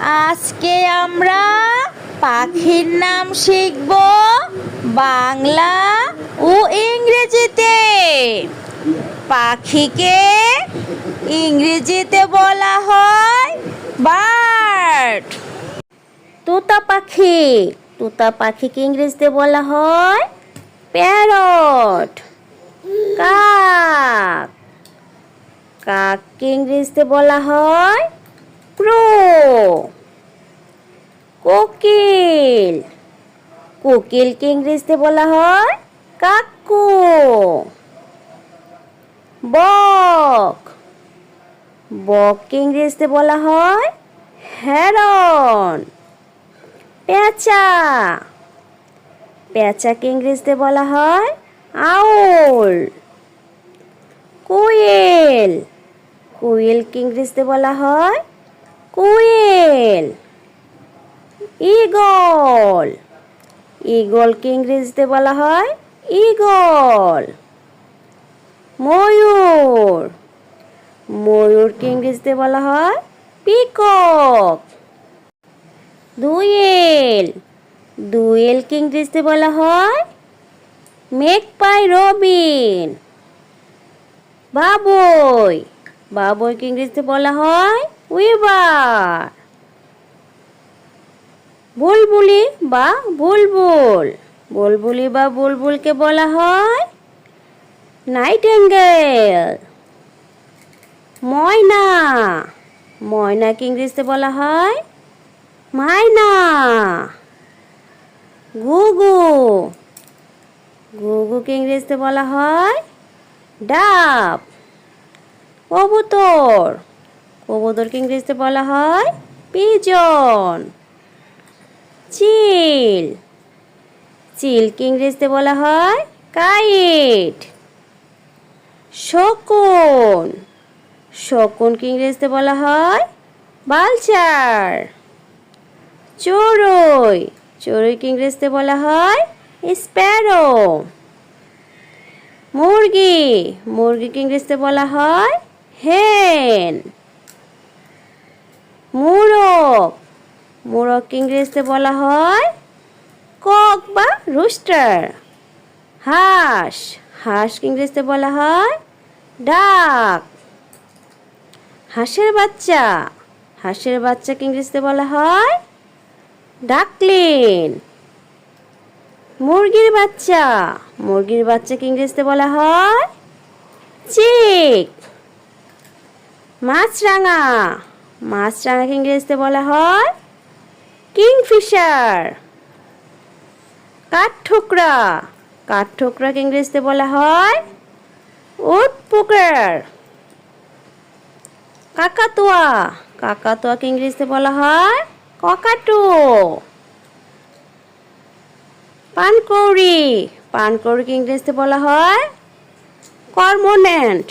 আজকে আমরা পাখির নাম শিখব বাংলা ও ইংরেজিতে। পাখিকে ইংরেজিতে বলা হয় বার্ড। তোতা পাখি। তোতা পাখিকে ইংরেজিতে বলা হয় প্যারট। কাক। কাককে ইংরেজিতে বলা হয় ক্রো কোকিল। কোকিলকে ইংরেজিতে বলা হয় কাকু। বক। বককে ইংরেজিতে বলা হয় হেরন পেঁচা। পেঁচাকে ইংরেজিতে বলা হয় আউল। কোয়েল কোয়েলকে ইংরেজিতে বলা হয় কোয়েল। ইগল। ইগলকে ইংরেজিতে বলা হয় ইগল। ময়ূর। ময়ূরকে ইংরেজিতে বলা হয় পিকক। দুয়েল। দুয়েলকে ইংরেজিতে বলা হয় মেঘপাই রবিন। বাবই। বাবইকে ইংরেজিতে বলা হয় উইবার। বুলবুলি বা বুলবুল। বুলবুলি বা বুলবুলকে বলা হয় নাইট নাইটেঙ্গেল। ময়না। ময়নাকে ইংরেজিতে বলা হয় মাইনা। গুগু। গুগুকে ইংরেজিতে বলা হয় ডাব। কবুতর। কবুতরকে ইংরেজিতে বলা হয় পিজন। চিল। চিলকে ইংরেজিতে বলা হয় কাইট। শকুন। শকুনকে ইংরেজিতে বলা হয় বালচার। চড়ুই। চড়ুইকে ইংরেজিতে বলা হয় স্প্যারো। মুরগি। মুরগিকে ইংরেজিতে বলা হয় হেন। মুরগ। মুরগকে ইংরেজিতে বলা হয় কক বা রুস্টার হাঁস। হাঁসকে ইংরেজিতে বলা হয় ডাক। হাঁসের বাচ্চা। হাঁসের বাচ্চাকে ইংরেজিতে বলা হয় ডাকলিন। মুরগির বাচ্চা। মুরগির বাচ্চাকে ইংরেজিতে বলা হয় চিক। মাছরাঙা। মাছরাঙাকে ইংরেজিতে বলা হয় কিংফিশার। কাঠঠোকরা। কাঠঠোকরাকে ইংরেজিতে বলা হয় উট পুকার কাকাতুয়া। কাকাতুয়াকে ইংরেজিতে বলা হয় ককাটু। পানকৌড়ি। পানকৌড়িকে ইংরেজিতে বলা হয় কর্মোনেন্ট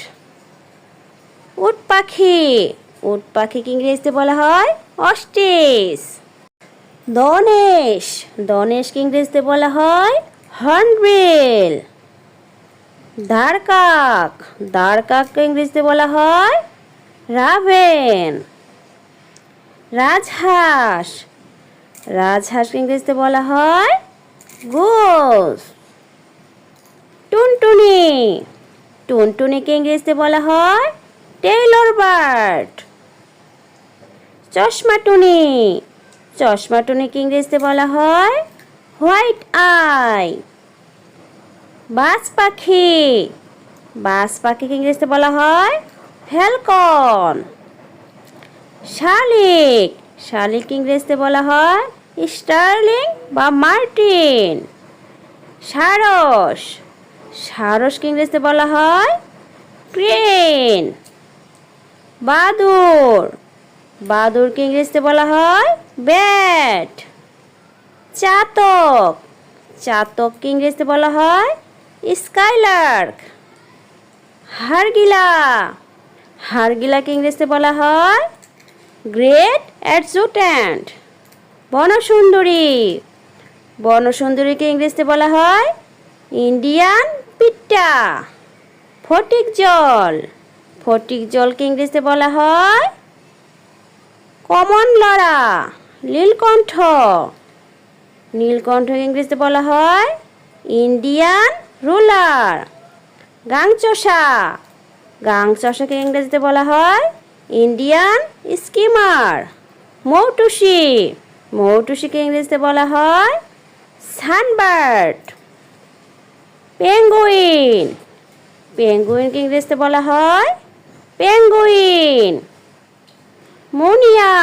উট পাখি উট পাখিকে ইংরেজিতে বলা হয় অস্টিস দনেশ। দনেশকে ইংরেজিতে বলা হয় হর্নবিল দাঁড়কাক দাঁড়কাককে ইংরেজিতে বলা হয় রাভেন। রাজহাঁস। রাজহাঁসকে ইংরেজিতে বলা হয় গোস। টুনটুনি। টুনটুনিকে ইংরেজিতে বলা হয় টেইলর বার্ড। চশমাটুনি চশমাটুনিকে ইংরেজিতে বলা হয় হোয়াইট আই। বাজ পাখি। বাজ পাখিকে ইংরেজিতে বলা হয় ফ্যালকন। শালিক। শালিক ইংরেজিতে বলা হয় স্টার্লিং বা মার্টিন। সারস। সারসকে ইংরেজিতে বলা হয় ক্রেন। বাদুর। বাদুরকে ইংরেজিতে বলা হয় ব্যাট। চাতক। চাতককে ইংরেজিতে বলা হয় স্কাইলার্ক। হারগিলা। হারগিলাকে ইংরেজিতে বলা হয় গ্রেট অ্যাডজুট্যান্ট। বনসুন্দরী। বনসুন্দরীকে ইংরেজিতে বলা হয় ইন্ডিয়ান পিট্টা। ফটিক জল ফটিক জলকে ইংরেজিতে বলা হয় কমন লরা নীলকণ্ঠ। নীলকণ্ঠকে ইংরেজিতে বলা হয় ইন্ডিয়ান রুলার, গাংচষা। গাংচষাকে ইংরেজিতে বলা হয় ইন্ডিয়ান স্কিমার, মৌটুসি। মৌটুসিকে ইংরেজিতে বলা হয় সানবার্ড। পেঙ্গুইন। পেঙ্গুইনকে ইংরেজিতে বলা হয় পেঙ্গুইন। মুনিয়া।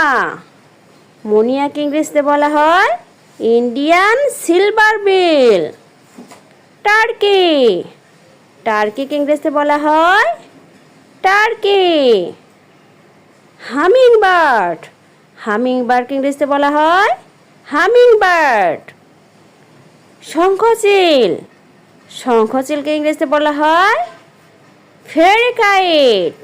মুনিয়াকে ইংরেজিতে বলা হয় ইন্ডিয়ান সিলভার বিল। টার্কি। টার্কিকে ইংরেজিতে বলা হয় টার্কি। হামিং বার্ড হামিং বার্ডকে ইংরেজিতে বলা হয় হামিং বার্ড শঙ্খচিল। শঙ্খচিলকে ইংরেজিতে বলা হয় ফেরিকাইট।